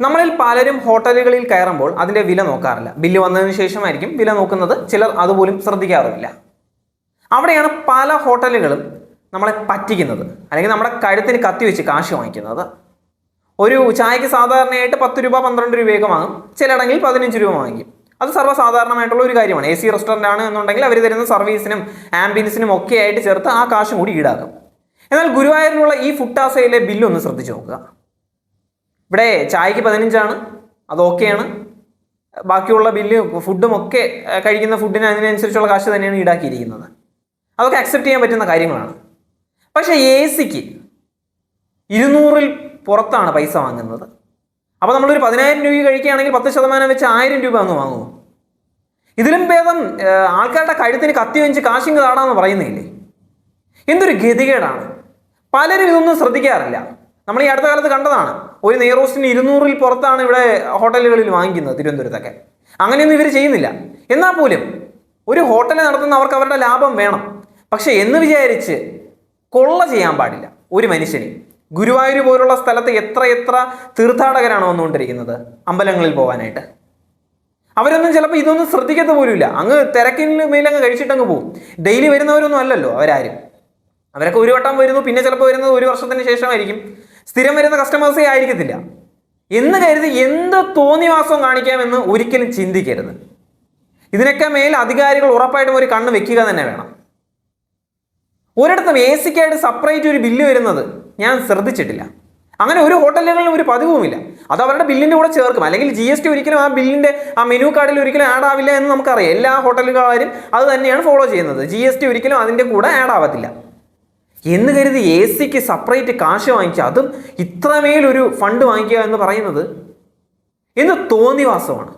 നമ്മളിൽ പലരും ഹോട്ടലുകളിൽ കയറുമ്പോൾ അതിന്റെ വില നോക്കാറില്ല. ബില്ല് വന്നതിന് ശേഷമായിരിക്കും വില നോക്കുന്നത്. ചിലർ അതുപോലും ശ്രദ്ധിക്കാറുമില്ല. അവിടെയാണ് പല ഹോട്ടലുകളും നമ്മളെ പറ്റിക്കുന്നത്. അല്ലെങ്കിൽ നമ്മുടെ കഴുത്തിന് കത്തി വെച്ച് കാശ് വാങ്ങിക്കുന്നത്. ഒരു ചായക്ക് സാധാരണയായിട്ട് പത്ത് രൂപ പന്ത്രണ്ട് രൂപയൊക്കെ വാങ്ങും. ചിലയിടങ്ങളിൽ പതിനഞ്ച് രൂപ വാങ്ങിക്കും. അത് സർവസാധാരണമായിട്ടുള്ള ഒരു കാര്യമാണ്. എ സി റെസ്റ്റോറന്റ് ആണ് എന്നുണ്ടെങ്കിൽ അവർ തരുന്ന സർവീസിനും ആംബിയൻസിനും ഒക്കെ ആയിട്ട് ചേർത്ത് ആ കാശും കൂടി ഈടാക്കും. എന്നാൽ ഗുരുവായൂരിലുള്ള ഈ ഫുട്ടാസയിലെ ആസയിലെ ബില്ലൊന്ന് ശ്രദ്ധിച്ചു നോക്കുക. ഇവിടെ ചായക്ക് പതിനഞ്ചാണ്. അത് ഓക്കെയാണ്. ബാക്കിയുള്ള ബില്ല് ഫുഡും ഒക്കെ കഴിക്കുന്ന ഫുഡിന് അതിനനുസരിച്ചുള്ള കാശ് തന്നെയാണ് ഈടാക്കിയിരിക്കുന്നത്. അതൊക്കെ അക്സെപ്റ്റ് ചെയ്യാൻ പറ്റുന്ന കാര്യങ്ങളാണ്. പക്ഷേ എ സിക്ക് ഇരുന്നൂറിൽ പുറത്താണ് പൈസ വാങ്ങുന്നത്. അപ്പോൾ നമ്മളൊരു പതിനായിരം രൂപ കഴിക്കുകയാണെങ്കിൽ പത്ത് ശതമാനം വെച്ച് ആയിരം രൂപ അങ്ങ് വാങ്ങുമോ ഇതിലും ഭേദം ആൾക്കാരുടെ കഴുത്തിന് കത്തി വെച്ച് കാശിങ് താടാന്ന് പറയുന്നില്ലേ? എന്തൊരു ഗതികേടാണ്. പലരും ഇതൊന്നും ശ്രദ്ധിക്കാറില്ല. നമ്മൾ ഈ അടുത്ത കാലത്ത് കണ്ടതാണ്. ഒരു നെയ്റോസ്റ്റിന് ഇരുന്നൂറിൽ പുറത്താണ് ഇവിടെ ഹോട്ടലുകളിൽ വാങ്ങിക്കുന്നത് തിരുവനന്തപുരത്തൊക്കെ. അങ്ങനെയൊന്നും ഇവർ ചെയ്യുന്നില്ല. എന്നാൽ പോലും ഒരു ഹോട്ടൽ നടത്തുന്നവർക്ക് അവരുടെ ലാഭം വേണം. പക്ഷേ എന്ന് വിചാരിച്ച് കൊള്ള ചെയ്യാൻ പാടില്ല ഒരു മനുഷ്യന്. ഗുരുവായൂർ പോലുള്ള സ്ഥലത്ത് എത്ര എത്ര തീർത്ഥാടകരാണ് വന്നുകൊണ്ടിരിക്കുന്നത് അമ്പലങ്ങളിൽ പോകാനായിട്ട്. അവരൊന്നും ചിലപ്പോൾ ഇതൊന്നും ശ്രദ്ധിക്കത്ത പോലുമില്ല. അങ്ങ് തിരക്കിന് മേലങ്ങ് കഴിച്ചിട്ടങ്ങ് പോകും ഡെയിലി വരുന്നവരൊന്നും അല്ലല്ലോ അവരാരും. അവരൊക്കെ ഒരു വട്ടം വരുന്നു പിന്നെ ചിലപ്പോൾ വരുന്നത് ഒരു വർഷത്തിന് ശേഷമായിരിക്കും. സ്ഥിരം വരുന്ന കസ്റ്റമേഴ്സേ ആയിരിക്കത്തില്ല. എന്ന് കരുതി എന്ത് തോന്നിവാസവും കാണിക്കാമെന്ന് ഒരിക്കലും ചിന്തിക്കരുത്. ഇതിനൊക്കെ മേൽ അധികാരികൾ ഉറപ്പായിട്ടും ഒരു കണ്ണ് വെക്കുക തന്നെ വേണം. ഒരിടത്തും എ സിക്കായിട്ട് സെപ്പറേറ്റ് ഒരു ബില്ല് വരുന്നത് ഞാൻ ശ്രദ്ധിച്ചിട്ടില്ല. അങ്ങനെ ഒരു ഹോട്ടലുകളിലും ഒരു പതിവുമില്ല. അത് അവരുടെ ബില്ലിന്റെ കൂടെ ചേർക്കും. അല്ലെങ്കിൽ ജി എസ് ടി ഒരിക്കലും ആ ബില്ലിന്റെ ആ മെനു കാർഡിൽ ഒരിക്കലും ആഡ് ആവില്ല എന്ന് നമുക്കറിയാം. എല്ലാ ഹോട്ടലുകാരും അത് തന്നെയാണ് ഫോളോ ചെയ്യുന്നത്. ജി എസ് ടി ഒരിക്കലും അതിന്റെ കൂടെ ആഡ് ആവത്തില്ല. എന്ന് കരുതി എ സിക്ക് സെപ്പറേറ്റ് കാശ് വാങ്ങിക്കുക അതും ഇത്രമേലൊരു ഫണ്ട് വാങ്ങിക്കുക എന്ന് പറയുന്നത് എന്ന് തോന്നിവാസമാണ്